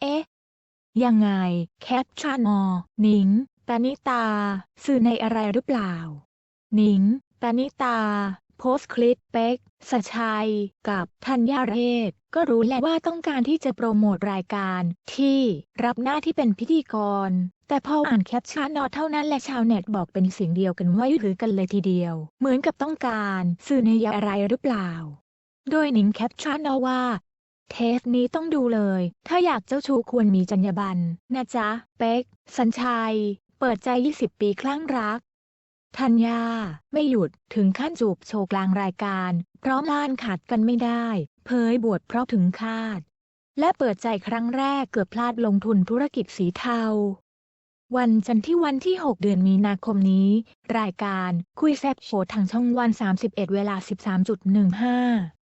เอ๊ะ ยังไง แคปชั่นอหนิงตานิตา สื่อในอะไรหรือเปล่า หนิงตานิตา โพสคลิปเป๊กสชัย กับธัญญาเรศ ก็รู้แหละว่าต้องการที่จะโปรโมทรายการที่รับหน้าที่เป็นพิธีกร แต่พออ่านแคปชั่นนอเท่านั้นแหละชาวเน็ตบอกเป็นเสียงเดียวกันว่ายือกันเลยทีเดียว เหมือนกับต้องการสื่อในยอะไรหรือเปล่า โดยหนิงแคปชั่นเอว่า เทปนี้ต้องดูเลย ถ้าอยากเจ้าชู้ควรมีจรรยาบรรณนะจ๊ะ เป๊ก สัญชัย เปิดใจ 20 ปีคลั่งรัก ธัญญา ไม่หยุด ถึงขั้นจูบโชว์กลางรายการ พราะม่านขาดกันไม่ได้ เผยบวชเพราะถึงคาด และเปิดใจครั้งแรกเกือบพลาดลงทุนธุรกิจสีเทา วันจันทร์ที่วันที่ 6 เดือนมีนาคมนี้ รายการคุยแซบโชว์ทางช่องวัน 31 เวลา 13.15